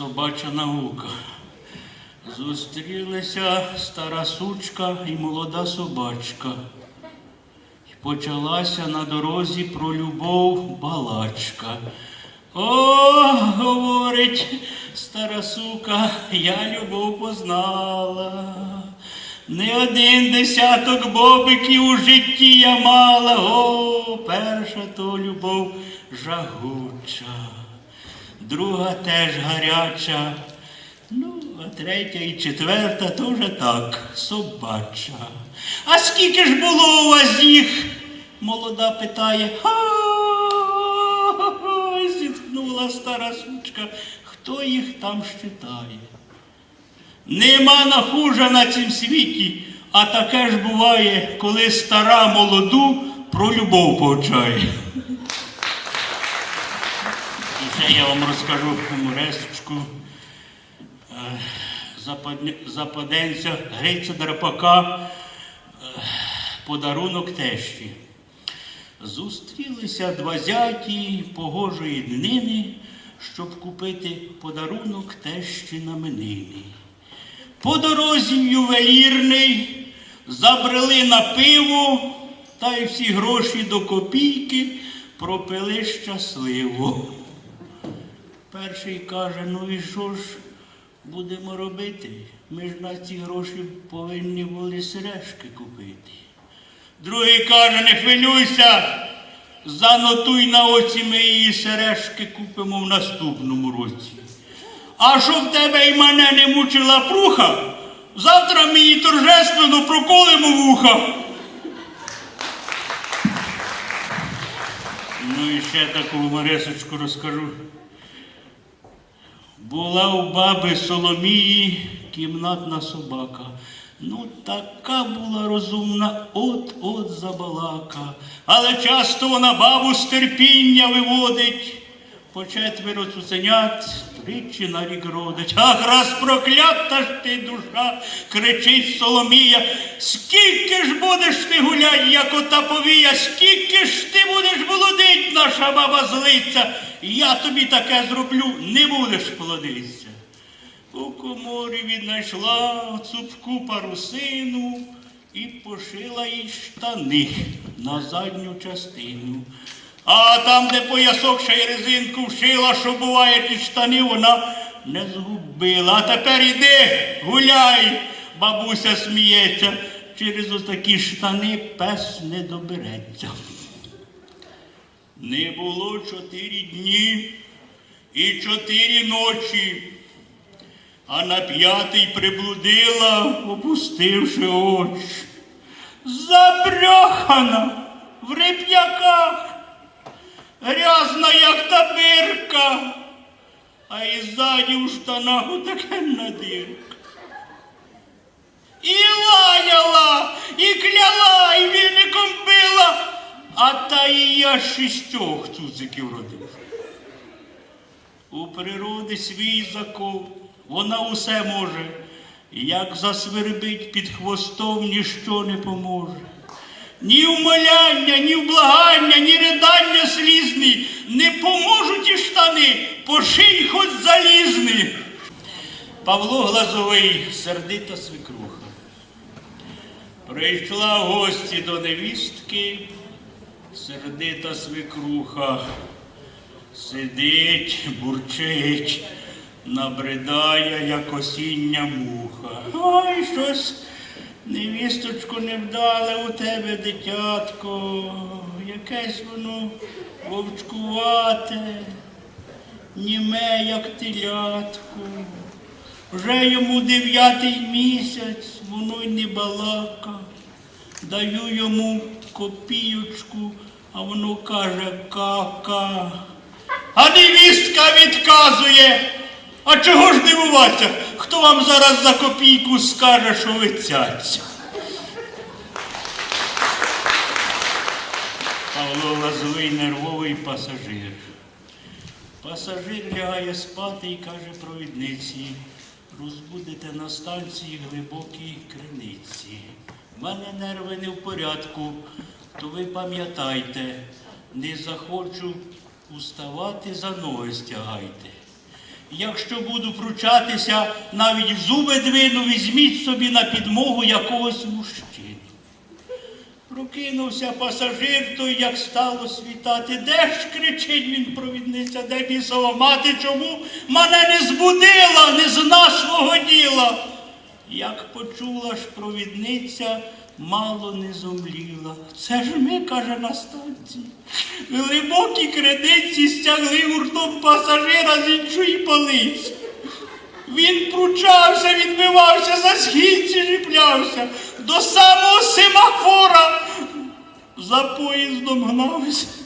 собача наука. Зустрілися стара сучка і молода собачка. І почалася на дорозі про любов балачка. О, говорить стара сука, я любов познала. Не один десяток бобиків у житті я мала. О, перша то любов жагуча, друга теж гаряча. Ну, а третя і четверта теж так, собача. А скільки ж було у вас їх? Молода питає. Ха, зітхнула стара сучка. Хто їх там щитає? Нема нахужа на цім світі, а таке ж буває, коли стара молоду про любов повчає. Ще я вам розкажу гуморесочку. Е, Западенця Гриця Драпака е, подарунок тещі. Зустрілися два зяті погожої днини, щоб купити подарунок тещі на менини. По дорозі ювелірний забрели на пиво, та й всі гроші до копійки пропили щасливо. Перший каже, ну і що ж будемо робити? Ми ж на ці гроші повинні були сережки купити. Другий каже, не хвилюйся, занотуй на оці ми її сережки купимо в наступному році. А щоб тебе і мене не мучила пруха, завтра ми її торжественно проколимо вуха. Ну і ще таку гуморесочку розкажу. Була у баби Соломії кімнатна собака. Ну, така була розумна, от-от забалака. Але часто вона бабу з терпіння виводить. По четверо цуценят тричі на рік родить. Ах, раз проклята ж ти душа, кричить Соломія. Скільки ж будеш ти гулять, як ота повія, скільки ж ти будеш володить, наша баба злиться. Я тобі таке зроблю, не будеш плодитися. У коморі віднайшла цупку парусину і пошила їй штани на задню частину. А там, де поясок ще й резинку вшила, що буває ті штани, вона не згубила. А тепер іди, гуляй, бабуся сміється. Через отакі штани пес не добереться. Не було чотири дні і чотири ночі, а на п'ятий приблудила, опустивши очі. Забрьохана в реп'яках, грязна, як та бирка, а і ззаді в штанах отаке надірка. І лаяла, і кляла, і віником била, а та і я шістьох цуциків родив. У природи свій закон, вона усе може, як засвербить під хвостом, ніщо не поможе. Ні умоляння, ні вблагання, ні ридання слізні не поможуть і штани, поший хоч залізний. Павло Глазовий, сердита свекруха. Прийшла в гості до невістки, сердита свекруха. Сидить, бурчить, набридає, як осіння муха. Ой, щось, невісточку, не вдале у тебе, дитятко, якесь воно вовчкувате, німе, як телятко. Вже йому дев'ятий місяць, воно й не балака. Даю йому копійочку, а воно каже кака. А невістка відказує. А чого ж дивуватися? Хто вам зараз за копійку скаже, що ви цяця? Павло Лазовий нервовий пасажир. Пасажир лягає спати і каже провідниці, Розбудете на станції глибокій криниці. У мене нерви не в порядку, то ви пам'ятайте, не захочу уставати, за ноги стягайте. Якщо буду пручатися, навіть в зуби двину, візьміть собі на підмогу якогось мужчини. Прокинувся пасажир той, як стало світати. Де ж кричить він, провідниця, де бісова мати? Чому мене не збудила, не зна свого діла? Як почула ж провідниця, мало не зомліла. Це ж ми, каже, на станції. Глибокі кредиці стягли гуртом пасажира з іншої полиці. Він пручався, відбивався, за східці чіплявся до самого семафора Zapuís do Manaus.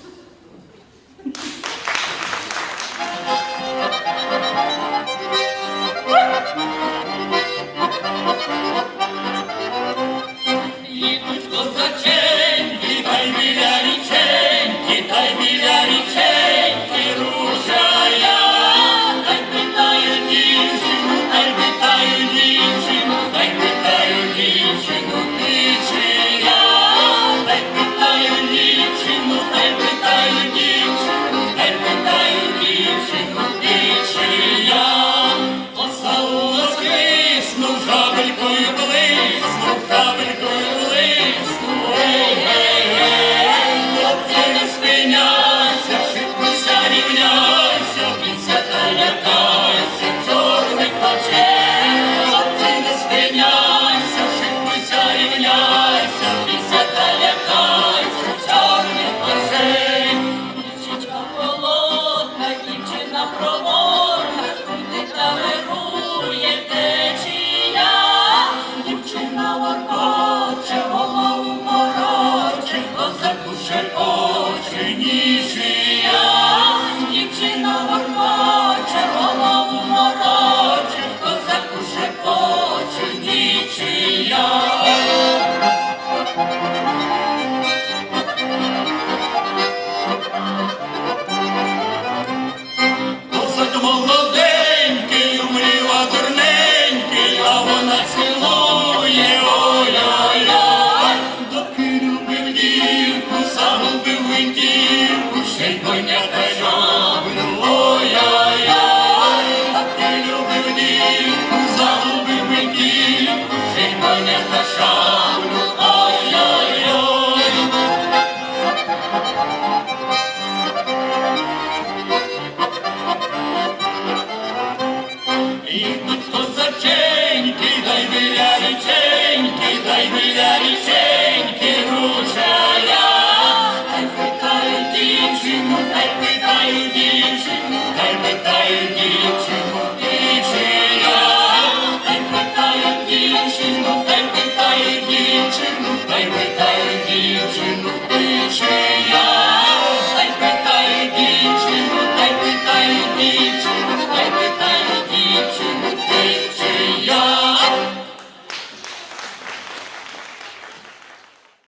change.